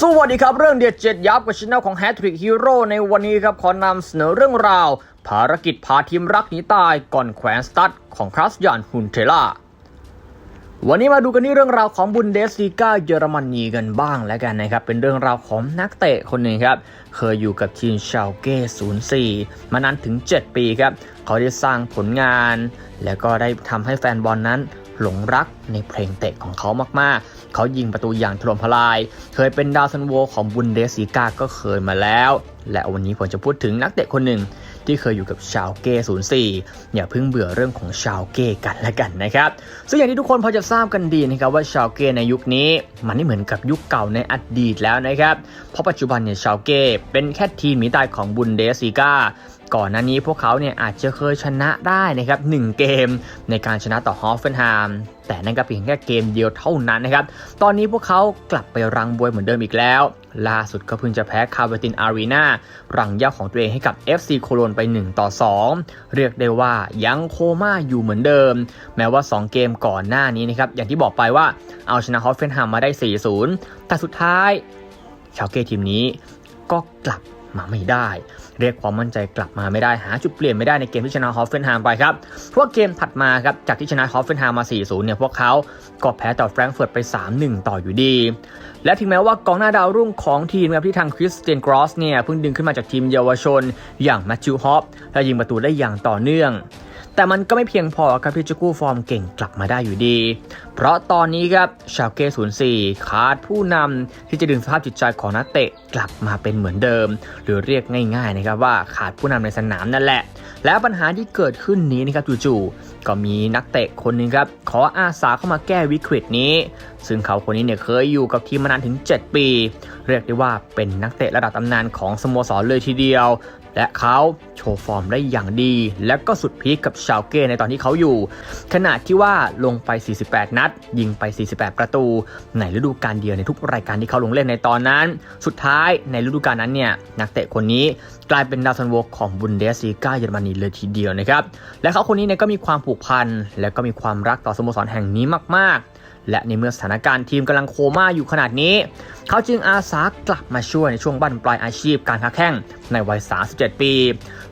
สวัสดีครับ เรื่องเดียดเจ็ดยับกับช anel ของ h a t t r i c k Hero ในวันนี้ครับขอนำเสนอเรื่องราว ภารกิจพาทีมรักหนีตายก่อนแขวนสตัดของครัสยานฮุนเทล่า วันนี้มาดูกันที่เรื่องราวของบุนเดสลีกาเยอรมนีกันบ้างแล้วกันนะครับ เป็นเรื่องราวของนักเตะคนหนึ่งครับ เคยอยู่กับทีมชาวเก้04 มานานถึง 7 ปีครับ เขาได้สร้างผลงาน แล้วก็ได้ทำให้แฟนบอลนั้น หลงรักในเพลงเตะของเขามากๆ เขายิงประตูอย่างถล่มทลาย เคยเป็นดาวซันโวของบุนเดสลีกาก็เคยมาแล้ว และวันนี้ผมจะพูดถึงนักเตะคนหนึ่งที่เคยอยู่กับชาวเก้04 อย่าเพิ่งเบื่อเรื่องของชาวเก้กันล้วกันนะครับ ซึ่งอย่างที่ทุกคนพอจะทราบกันดีนะครับว่าชาวเก้ในยุคนี้ มันไม่เหมือนกับยุคเก่าในอดีตแล้วนะครับ เพราะปัจจุบันเนี่ยชาวเก้เป็นแค่ทีมหนีตายของบุนเดสลีกา ก่อนหน้านี้พวกเขาเนี่ยอาจจะเคยชนะได้นะครับ1เกมในการชนะต่อฮอฟเฟนไฮม์แต่นั่นก็เพียงแค่เกมเดียวเท่านั้นนะครับ ตอนนี้พวกเขากลับไปรังบวยเหมือนเดิมอีกแล้ว ล่าสุดก็เพิ่งจะแพ้คาเวตินอารีนารังย่าของตัวเองให้กับ FC โคโลนไป 1 ต่อ 2 เรียกได้ว่ายังโคม่าอยู่เหมือนเดิม แม้ว่า 2 เกมก่อนหน้านี้นะครับ อย่างที่บอกไปว่าเอาชนะฮอฟเฟนไฮม์มาได้ 4-0 แต่สุดท้ายชาวเก้ทีมนี้ก็กลับมาไม่ได้ เรียกความมั่นใจกลับมาไม่ได้หาจุดเปลี่ยนไม่ได้ในเกมที่ชนะฮอฟเฟนไฮม์ไปครับเพราะว่าเกมถัดมาครับจากที่ชนะฮอฟเฟนไฮม์มา 4-0 เนี่ยพวกเขาก็แพ้ต่อแฟรงก์เฟิร์ตไป 3-1 ต่ออยู่ดี และถึงแม้ว่ากองหน้าดาวรุ่งของทีมครับที่ทางคริสเตียนกรอสเนี่ยเพิ่งดึงขึ้นมาจากทีมเยาวชน อย่างแมทธิวฮอปและยิงประตูได้อย่างต่อเนื่อง แต่มันก็ไม่เพียงพอครับที่จะกู้ฟอร์มเก่งกลับมาได้อยู่ดี เพราะตอนนี้ครับชาวเก้04 ขาดผู้นำที่จะดึงสภาพจิตใจของนักเตะกลับมาเป็นเหมือนเดิม หรือเรียกง่ายๆนะครับว่าขาดผู้นำในสนามนั่นแหละ แล้วปัญหาที่เกิดขึ้นนี้นะครับจู่ๆก็มีนักเตะคนหนึงครับขออาสาเข้ามาแก้วิกฤตนี้ ซึ่งเขาคนนี้เนี่ยเคยอยู่กับทีมมานานถึง 7 ปี เรียกได้ว่าเป็นนักเตะระดับตำนานของสโมสรเลยทีเดียว และเขาโชว์ฟอร์มได้อย่างดี และก็สุดพีคกับชาวเก้ในตอนที่เขาอยู่ขณะที่ว่าลงไป 48 นัด ยิงไป 48 ประตู ในฤดูกาลเดียวในทุกรายการที่เขาลงเล่นในตอนนั้น สุดท้ายในฤดูกาลนั้นเนี่ยนักเตะคนนี้กลายเป็นดาวซันโวของบุนเดสลีกาเยอรมนีเลยทีเดียวนะครับและเขาคนนี้เนี่ยก็มีความผูกพันและก็มีความรักต่อสโมสรแห่งนี้มากๆ และในเมื่อสถานการณ์ทีมกำลังโคม่าอยู่ขนาดนี้ เขาจึงอาสากลับมาช่วยในช่วงบั้นปลายอาชีพการค้าแข่งในวัย 37 ปี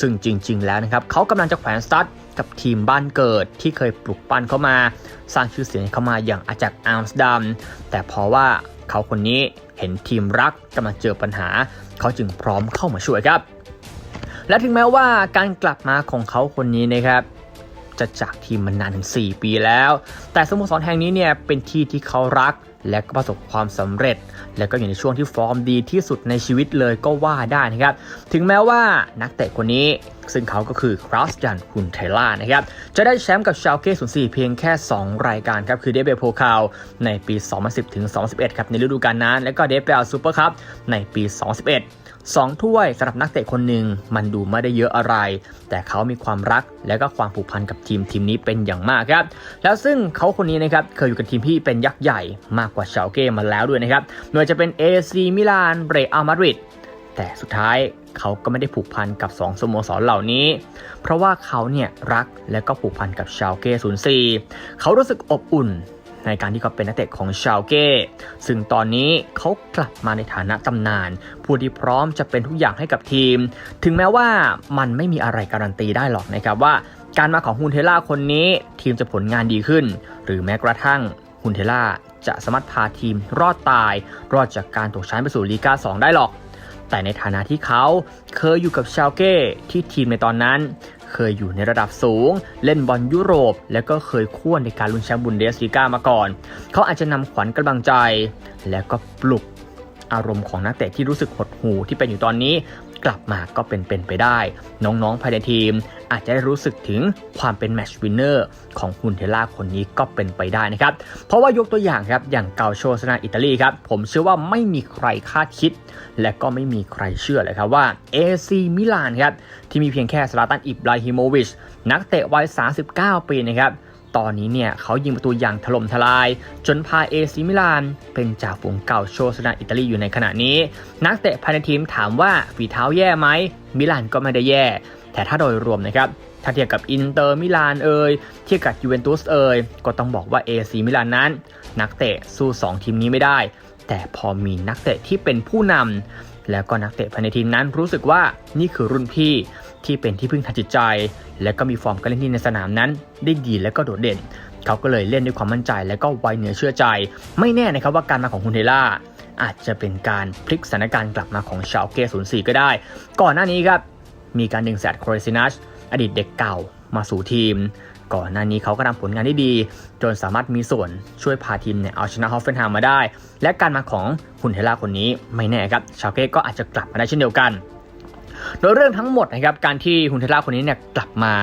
ซึ่งจริง ๆ แล้วนะครับเขากำลังจะแขวนสตั๊ดกับทีมบ้านเกิดที่เคยปลุกปั้นเข้ามา สร้างชื่อเสียงเข้ามาอย่างอาจากอัมสเตอร์ดัมแต่เพราะว่าเขาคนนี้เห็นทีมรักกำลังเจอปัญหา เขาจึงพร้อมเข้ามาช่วยครับ และถึงแม้ว่าการกลับมาของเขาคนนี้นะครับ จะจากทีมมานานถึง 4 ปีแล้ว แต่สโมสรแห่งนี้เนี่ยเป็นที่ที่เขารักและก็ประสบความสำเร็จ และก็อยู่ในช่วงที่ฟอร์มดีที่สุดในชีวิตเลยก็ว่าได้นะครับ ถึงแม้ว่านักเตะคนนี้ซึ่งเขาก็คือคราสจันคุนเทล่านะครับ จะได้แชมป์กับชาวเก้04เพียงแค่ 2 รายการครับ คือเดฟเบลโพคาวในปี 2010 ถึง 2011 ครับ ในฤดูกาลนั้น และก็เดฟเบลซูเปอร์คัพในปี 2011 สองถ้วยสำหรับนักเตะคนหนึ่งมันดูไม่ได้เยอะอะไร แต่เขามีความรักและก็ความผูกพันกับทีมทีมนี้เป็นอย่างมากครับ แล้วซึ่งเขาคนนี้นะครับเคยอยู่กับทีมที่เป็นยักษ์ใหญ่มากกว่าชาวเก้มาแล้วด้วยนะครับไม่ว่าจะเป็น AC มิลานเรอัลมาดริดแต่สุดท้ายเขาก็ไม่ได้ผูกพันกับ 2สโมสรเหล่านี้ เพราะว่าเขาเนี่ยรักและก็ผูกพันกับชาวเก้04เขารู้สึกอบอุ่น ในการที่เขาเป็นนักเตะของชาวเก้ ซึ่งตอนนี้เขากลับมาในฐานะตำนาน ผู้ที่พร้อมจะเป็นทุกอย่างให้กับทีม ถึงแม้ว่ามันไม่มีอะไรการันตีได้หรอกนะครับว่า การมาของฮุนเทล่าคนนี้ ทีมจะผลงานดีขึ้น หรือแม้กระทั่งฮุนเทล่าจะสามารถพาทีมรอดตาย รอดจากการตกชั้นไปสู่ลีกา2 ได้หรอก แต่ในฐานะที่เขาเคยอยู่กับชาวเก้ที่ทีมในตอนนั้น เคยอยู่ในระดับสูง เล่นบอลยุโรป และก็เคยคู่ในการลุ้นแชมป์บุนเดสลีกามาก่อน เขาอาจจะนำขวัญกำลังใจ และก็ปลุกอารมณ์ของนักเตะที่รู้สึกหด หูที่เป็นอยู่ตอนนี้ กลับมาก็เป็นเป็นไปได้ น้องๆภายในทีม อาจจะได้รู้สึกถึงความเป็นแมชวินเนอร์ของคุณเทล่าคนนี้ก็เป็นไปได้นะครับ เพราะว่ายกตัวอย่างครับอย่างเกาโชสนาอิตาลีครับผมเชื่อว่าไม่มีใครคาดคิด และก็ไม่มีใครเชื่อเลยครับว่า AC มิลานครับที่มีเพียงแค่สลาตันอิบราฮิโมวิชนักเตะวัย 39 ปีนะครับ ตอนนี้เนี่ยเขายิงประตูอย่างถล่มทลาย จนพาเอซิมิลาน เป็นจ่าฝูงเก่าโชสนาอิตาลีอยู่ในขณะนี้ นักเตะภายในทีมถามว่าฝีเท้าแย่ไหมมิลานก็ไม่ได้แย่ แต่ถ้าโดยรวมนะครับถ้าเทียบกับอินเตอร์มิลานเอ่ยเทียบกับยูเวนตุสเอ่ยก็ต้องบอกว่าเอซิมิลานนั้น นักเตะสู้ 2 ทีมนี้ไม่ได้ แต่พอมีนักเตะที่เป็นผู้นำแล้วก็นักเตะภายในทีมนั้นรู้สึกว่านี่คือรุ่นพี่ ที่เป็นที่พึ่งทางจิตใจ และก็มีฟอร์มการเล่นที่ในสนามนั้น ได้ดีและก็โดดเด่น เขาก็เลยเล่นด้วยความมั่นใจและก็ไวเหนือเชื่อใจ ไม่แน่นะครับว่าการมาของคุณเทล่าอาจจะเป็นการพลิกสถานการณ์กลับมาของชาวเก04ก็ได้ ก่อนหน้านี้ครับมีการดึงแซดโครซินัชอดีตเด็กเก่ามาสู่ทีม ก่อนหน้านี้เขาก็ทำผลงานได้ดี จนสามารถมีส่วนช่วยพาทีมเนี่ยเอาชนะฮอฟเฟนไฮม์มาได้ และการมาของคุณเทล่าคนนี้ไม่แน่ครับชาวเก้ก็อาจจะกลับมาได้เช่นเดียวกัน โดยเรื่องทั้งหมดนะครับการที่คุณเทล่าคนนี้เนี่ยกลับมา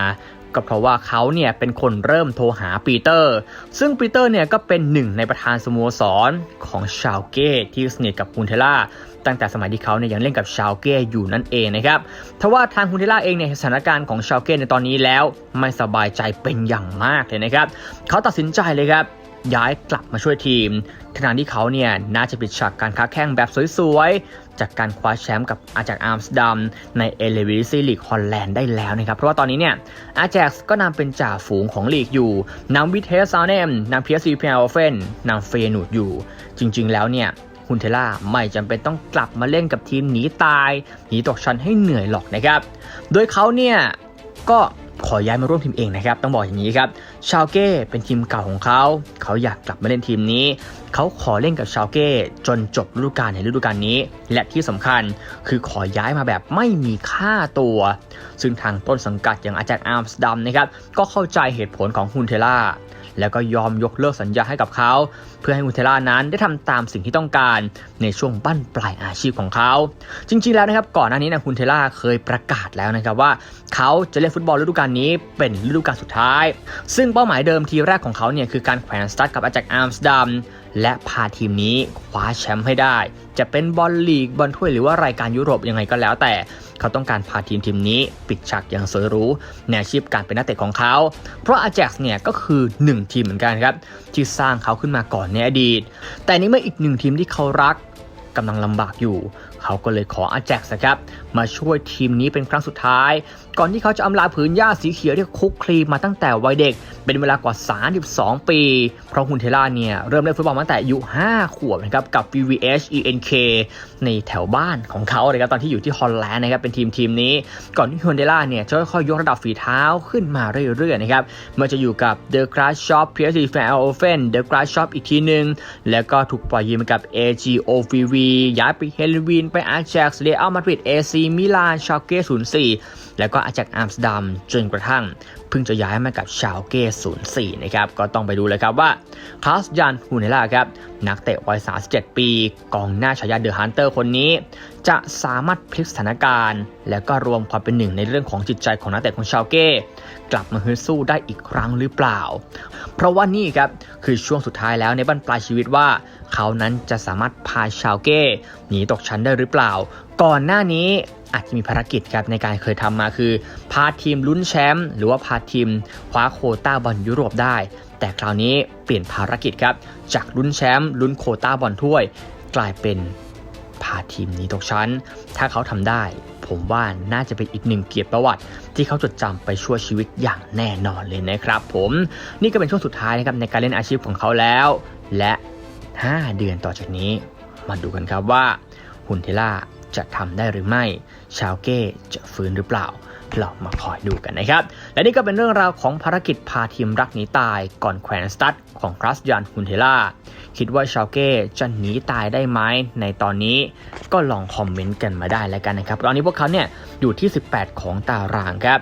ก็เพราะว่าเขาเนี่ยเป็นคนเริ่มโทรหาปีเตอร์ ซึ่งปีเตอร์เนี่ยก็เป็นหนึ่งในประธานสโมสรของชาวเก้ที่สนิทกับคุณเทล่าตั้งแต่สมัยที่เขาเนี่ยยังเล่นกับชาวเก้อยู่นั่นเองนะครับทว่าทางคุณเทล่าเองเนี่ยสถานการณ์ของชาวเก้ในตอนนี้แล้วไม่สบายใจเป็นอย่างมากเลยนะครับ เขาตัดสินใจเลยครับ ย้ายกลับมาช่วยทีมขณะที่เขาเนี่ยน่าจะปิดฉากการค้าแข่งแบบสวยๆ จากการคว้าแชมป์กับอาจากอาร์มสดัมในเอเลวิซีลีกฮอลแลนด์ได้แล้วนะครับ เพราะว่าตอนนี้เนี่ยอาแจ็กก็นำเป็นจ่าฝูงของลีกอยู่นำวิเทสซาเนมนำเพียซีเพียเฟนนำเฟยนูดอยู่ จริง ๆ แล้วเนี่ยฮุนเทล่าไม่จำเป็นต้องกลับมาเล่นกับทีมหนีตายหนีตกชั้นให้เหนื่อยหรอกนะครับ โดยเขาเนี่ยก็ ขอย้ายมาร่วมทีมเองนะครับ ต้องบอกอย่างนี้ครับ ชาวเก้เป็นทีมเก่าของเขา เขาอยากกลับมาเล่นทีมนี้ เขาขอเล่นกับชาวเก้จนจบฤดูกาลในฤดูกาลนี้ และที่สำคัญคือขอย้ายมาแบบไม่มีค่าตัว ซึ่งทางต้นสังกัดอย่างอาจารย์อาร์มสดัมนะครับ ก็เข้าใจเหตุผลของฮุนเทล่า แล้วก็ยอมยกเลิกสัญญาให้กับเขา เพื่อให้ฮุนเทล่านั้นได้ทำตามสิ่งที่ต้องการในช่วงบั้นปลายอาชีพของเขา จริงๆแล้วนะครับก่อนหน้านี้นะฮุนเทล่าเคยประกาศแล้วนะครับว่า เขาจะเล่นฟุตบอลฤดูกาลนี้เป็นฤดูกาลสุดท้าย ซึ่งเป้าหมายเดิมทีแรกของเขาเนี่ยคือการแขวนสตาร์ทกับอาแจ็คอาร์มสดัมและพาทีมนี้คว้าแชมป์ให้ได้ จะเป็นบอลลีกบอลถ้วยหรือว่ารายการยุโรปยังไงก็แล้วแต่ เขาต้องการพาทีมทีมนี้ ปิดฉากอย่างสวยหรูในอาชีพการเป็นนักเตะของเขา เพราะอาแจ็กซ์เนี่ยก็คือ 1 ทีมเหมือนกันครับที่สร้างเขาขึ้นมาก่อนในอดีต แต่นี่เมื่ออีกหนึ่งทีมที่เขารักกำลังลำบากอยู่ เขาก็เลยขออาแจ็กซ์นะครับมาช่วยทีมนี้เป็นครั้งสุดท้าย ก่อนที่เขาจะอำลาผืนหญ้าสีเขียวที่คุกคลีมาตั้งแต่วัยเด็ก เป็นเวลากว่า 32 ปี เพราะฮุนเทล่าเนี่ยเริ่มเล่นฟุตบอลมาตั้งแต่อายุ 5 ขวบนะครับกับ VVH ENK ในแถวบ้านของเขาเลยครับตอนที่อยู่ที่ฮอลแลนด์นะครับเป็นทีมทีมนี้ ก่อนที่ฮุนเทล่าเนี่ยจะค่อยๆยกระดับฝีเท้าขึ้นมาเรื่อยๆนะครับเมื่อจะอยู่กับ The Grass Shop PSV f a n o f e n The Grass Shop อีกทีหนึ่งแล้วก็ถูกปล่อยยืมกับ AGOVV ย้ายไปเฮลวินไปอาแจ็กซ์เรอัลมาดริดเอซีมิลานชาเก้04 แล้วก็อาแจกอัมสเตอร์ดัมจนกระทั่ง พิ่งจะย้ายมากับชาวเก้04นะครับก็ต้องไปดูเลยครับว่าคลาสยันฮูเนล่าครับนักเตะวัย 37 ปี กองหน้าฉายาเดอะฮันเตอร์คนนี้ จะสามารถพลิกสถานการณ์ แล้วก็รวมความเป็นหนึ่งในเรื่องของจิตใจของนักเตะของชาวเก้กลับมาฮึดสู้ได้อีกครั้งหรือเปล่า เพราะว่านี่ครับคือช่วงสุดท้ายแล้วในบั้นปลายชีวิตว่า เขานั้นจะสามารถพาชาวเก้หนีตกชั้นได้หรือเปล่าก่อนหน้านี้อาจจะมีภารกิจครับในการเคยทำมาคือ พาทีมลุ้นแชมป์หรือว่าพาทีมคว้าโคต้าบอลยุโรปได้ แต่คราวนี้เปลี่ยนภารกิจครับจากลุ้นแชมป์ลุ้นโคต้าบอลถ้วย กลายเป็นพาทีมนี้ตกชั้น ถ้าเขาทำได้ ผมว่าน่าจะเป็นอีกหนึ่งเกียรติประวัติ ที่เขาจดจำไปชั่วชีวิตอย่างแน่นอนเลยนะครับ ผมนี่ก็เป็นช่วงสุดท้ายนะครับในการเล่นอาชีพของเขาแล้ว และ 5 เดือนต่อจากนี้ มาดูกันครับว่าฮุนเทล่า จะทำได้หรือไม่ ชาวเก้จะฟื้นหรือเปล่า เรามาคอยดูกันนะครับ และนี่ก็เป็นเรื่องราวของภารกิจพาทีมรักหนีตายก่อนแขวนสตัดของครัสยันฮุนเทล่าคิดว่าชาวเก้จะหนีตายได้ไหมในตอนนี้ก็ลองคอมเมนต์กันมาได้แล้วกันนะครับ ตอนนี้พวกเขาเนี่ยอยู่ที่ 18 ของตารางครับ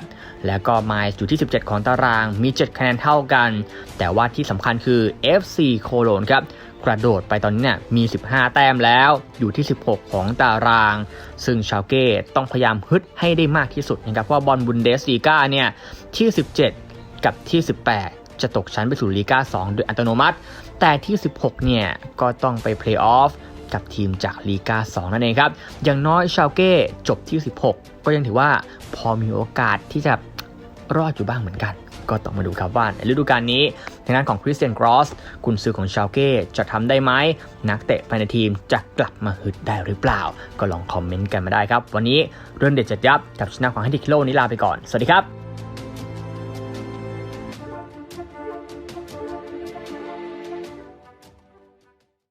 แล้วก็ไมล์อยู่ที่ 17 ของตารางมี 7 คะแนนเท่ากัน แต่ว่าที่สำคัญคือ FC โคโลนครับ กระโดดไปตอนนี้เนี่ยมี 15 แต้มแล้วอยู่ที่ 16 ของตาราง ซึ่งชาวเก้ต้องพยายามฮึดให้ได้มากที่สุดนะครับว่าบอลบุนเดสลีกาเนี่ยที่ 17 กับที่ 18 จะตกชั้นไปสู่ลีกา2 โดยอัตโนมัติ แต่ที่ 16 เนี่ยก็ต้องไปเพลย์ออฟกับทีมจากลีกา 2 นั่นเองครับ อย่างน้อยชาวเก้จบที่ 16 ก็ยังถือว่าพอมีโอกาสที่จะรอดอยู่บ้างเหมือนกัน ก็ต้องมาดูครับว่าในฤดูกาลนี้ทางด้านของคริสเตียนกรอสกุนซือของชาวเก้จะทำได้ไหมนักเตะภายในทีมจะกลับมาฮึดได้หรือเปล่า ก็ลองคอมเมนต์กันมาได้ครับ วันนี้เรื่องเด็ดจัดยับกับชนะของฮันดิคิโลนี้ลาไปก่อน สวัสดีครับ